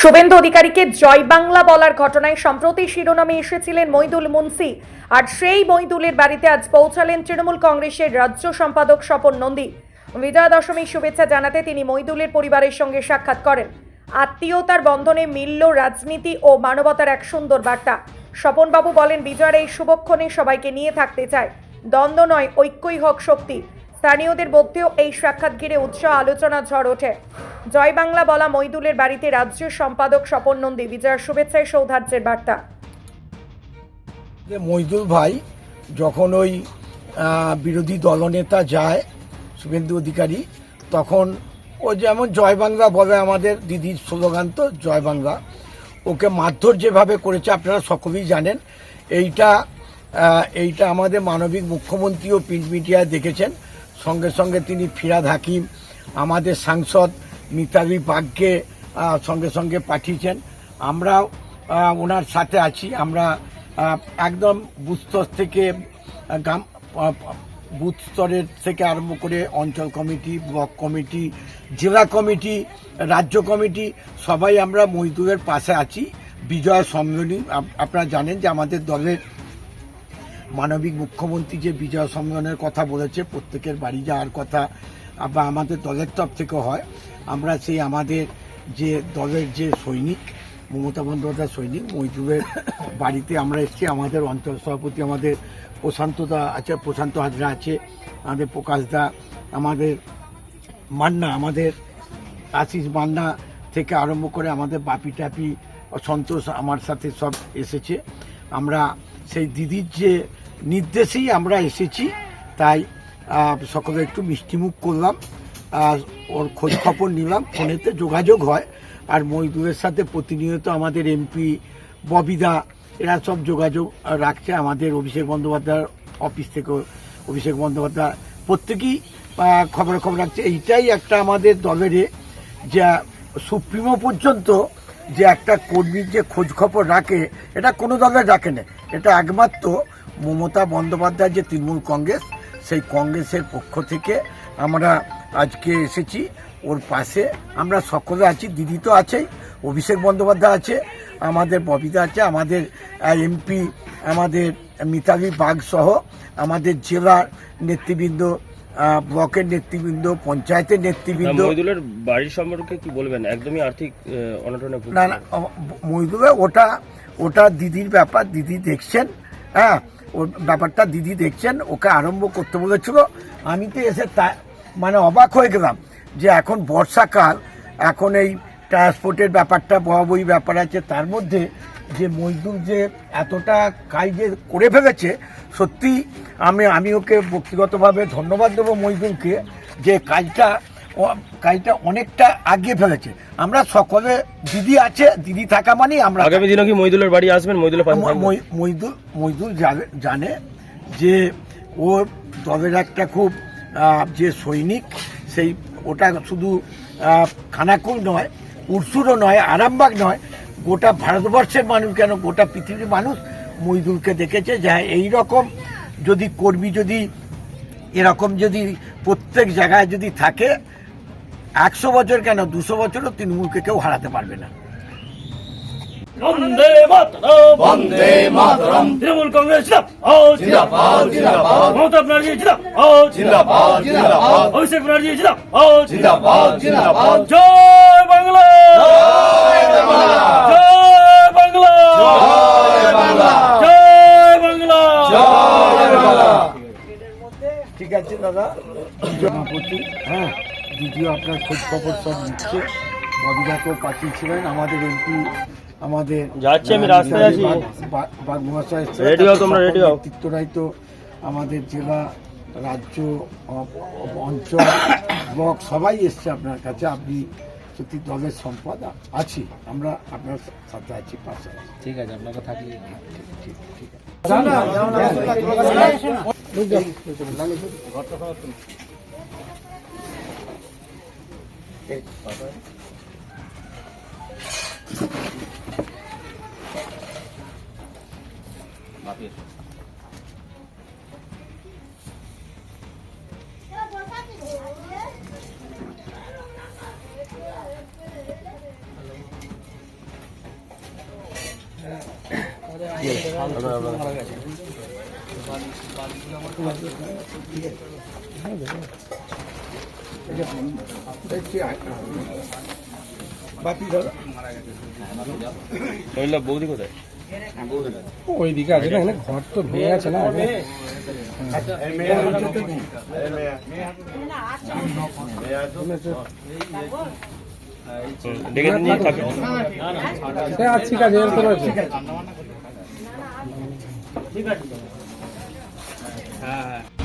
শুভেন্দু অধিকারীকে জয় বাংলা বলার ঘটনায় সম্প্রতি শিরোনামে এসেছিলেন মইদুল মুন্সি। আর সেই মইদুলের বাড়িতে আজ পৌঁছালেন তৃণমূল কংগ্রেসের রাজ্য সম্পাদক স্বপন নন্দী। বিজয়া দশমীর শুভেচ্ছা জানাতে তিনি মইদুলের পরিবারের সঙ্গে সাক্ষাৎ করেন। আত্মীয়তার বন্ধনে মিলল রাজনীতি ও মানবতার এক সুন্দর বার্তা। স্বপনবাবু বলেন, বিজয়ের এই শুভক্ষণে সবাইকে নিয়ে থাকতে চায়। দ্বন্দ্ব নয়, ঐক্যই হোক শক্তি। স্থানীয়দের মধ্যেও এই সাক্ষাৎ ঘিরে উৎসাহ আলোচনা ঝড় ওঠে। জয় বাংলা বলা মইদুলের বাড়িতে রাজ্য সম্পাদক স্বপন নন্দী, বিজয়ের শুভেচ্ছায় সৌধার্যের বার্তা। যে মইদুল ভাই যখন ওই বিরোধী দলনেতা যায়, শুভেন্দু অধিকারী, তখন ও যেমন জয় বাংলা বলে আমাদের দিদির স্লোগান তো, জয় বাংলা। ওকে মারধর যেভাবে করেছে আপনারা সকলেই জানেন। এইটা এইটা আমাদের মানবিক মুখ্যমন্ত্রীও প্রিন্ট মিডিয়ায় দেখেছেন। সঙ্গে সঙ্গে তিনি ফিরাদ হাকিম, আমাদের সাংসদ মিতালি বাগকে সঙ্গে সঙ্গে পাঠিয়েছেন। আমরাও ওনার সাথে আছি। আমরা একদম বুথ স্তর থেকে গ্রাম বুথ স্তরের থেকে আরম্ভ করে অঞ্চল কমিটি, ব্লক কমিটি, জেলা কমিটি, রাজ্য কমিটি, সবাই আমরা মজদুরের পাশে আছি। বিজয় সম্মেলনী, আপ- আপনারা জানেন যে আমাদের দলের মানবিক মুখ্যমন্ত্রী যে বিজয় সম্মেলনের কথা বলেছে, প্রত্যেকের বাড়ি যাওয়ার কথা বা আমাদের দলের তরফ থেকে হয়। আমরা সেই আমাদের যে দলের যে সৈনিক, মমতা বন্দ্যোপাধ্যায় সৈনিক মজদুরের বাড়িতে আমরা এসেছি। আমাদের অঞ্চল সভাপতি আমাদের প্রশান্তদা আছে, প্রশান্ত হাজরা আছে, আমাদের প্রকাশদা আমাদের মান্না, আমাদের আশিস মান্না থেকে আরম্ভ করে আমাদের বাপি টাপি সন্তোষ আমার সাথে সব এসেছে। আমরা সেই দিদির যে নির্দেশেই আমরা এসেছি তাই সকলে একটু মিষ্টিমুখ করলাম আর ওর খোঁজ খবর নিলাম ফোনেতে যোগাযোগ হয় আর মজদুরের সাথে প্রতিনিয়ত আমাদের এমপি ববিদা এরা সব যোগাযোগ রাখছে আমাদের অভিষেক বন্দ্যোপাধ্যায়ের অফিস থেকে অভিষেক বন্দ্যোপাধ্যায় প্রত্যেকেই আহ, খবর খবর রাখছে। এইটাই একটা আমাদের দলের যে সুপ্রিমো পর্যন্ত যে একটা কর্মীর যে খোঁজ খবর রাখে এটা কোনো দলে রাখে না। এটা একমাত্র মমতা বন্দ্যোপাধ্যায় যে তৃণমূল কংগ্রেস সেই কংগ্রেসের পক্ষ থেকে আমরা আজকে এসেছি ওর পাশে। আমরা সকলে আছি দিদি তো আছেই অভিষেক বন্দ্যোপাধ্যায় আছে আমাদের ববিতা আছে আমাদের এমপি আমাদের মিতালি বাগ সহ আমাদের জেলার নেতৃবৃন্দ ব্লকের নেতৃবৃন্দ পঞ্চায়েতের নেতৃবৃন্দ। মহিদুলের বাড়ির সম্পর্কে কি বলবেন? একদমই আর্থিক অনটনে না না মহিদুলে ওটা ওটা দিদির ব্যাপার, দিদি দেখছেন হ্যাঁ ওর ব্যাপারটা দিদি দেখছেন, ওকে আরম্ভ করতে বলেছিল। আমি তো এসে তা মানে অবাক হয়ে গেলাম যে এখন বর্ষাকাল, এখন এই ট্রান্সপোর্টের ব্যাপারটা, বহাবহি ব্যাপার আছে, তার মধ্যে যে মজদুর যে এতটা কাজ যে করে ফেলেছে, সত্যি আমি আমি ওকে ব্যক্তিগতভাবে ধন্যবাদ দেবো মজদুরকে যে কাজটা ও কাজটা অনেকটা আগিয়ে ফেলেছে। আমরা সকলে দিদি আছে দিদি থাকা মানেই আমরা আগামী দিনে কি মহিদুলের বাড়ি আসবেন? মহিদুলের পাশে মই- মইদুল মইদুল জানে- যে ও দলের একটা খুব যে সৈনিক সেই ওটা শুধু খানাকুল নয় উরসুরও নয় আরামবাগ নয় গোটা ভারতবর্ষের মানুষ কেন গোটা পৃথিবীর মানুষ মইদুলকে দেখেছে যে হ্যাঁ, এই রকম যদি কর্মী যদি এরকম যদি প্রত্যেক জায়গায় যদি থাকে একশো বছর কেন দুশো বছরও তৃণমূলকে কেউ হারাতে পারবে না। বন্দে মাতরম। বন্দে মাতরম। তৃণমূল কংগ্রেস জিন্দাবাদ। জিন্দাবাদ মমতা ব্যানার্জি জিন্দাবাদ। জিন্দাবাদ জিন্দাবাদ। অভিষেক ব্যানার্জি জিন্দাবাদ। জিন্দাবাদ জিন্দাবাদ। জয় বাংলা। জয় বাংলা। জয় বাংলা। জয় বাংলা। জয় বাংলা। জয় বাংলা। ঠিক আছে দাদা। সভাপতি হ্যাঁ। দিদিও আপনার খোঁজ খবর সব নিচ্ছে ববিদাকেও পাঠিয়েছিলেন আমাদের এমপি আমাদের যাচ্ছি, আমি রাস্তায় আছি। বাগ মহাশয় হও তোমরা, হও। নেতৃত্বরাই তো আমাদের জেলা রাজ্য অঞ্চল ব্লক সবাই এসছে আপনার কাছে আপনি সত্যি দলের সম্পদ আছি আমরা আপনার সাথে আছি পাশে ঠিক আছে আপনাকে থাকলে ঠিক ঠিক আছে ঠিক আছে বৌদি কোথায়? ওইদিকে আছে না ঘর তো ভেঙে আছে না নিয়ে থাকে। ঠিক আছে তো রয়েছে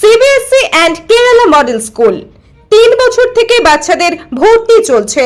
CBSC and Kerala model school তিন বছর থেকে বাচ্চাদের ভর্তি চলছে।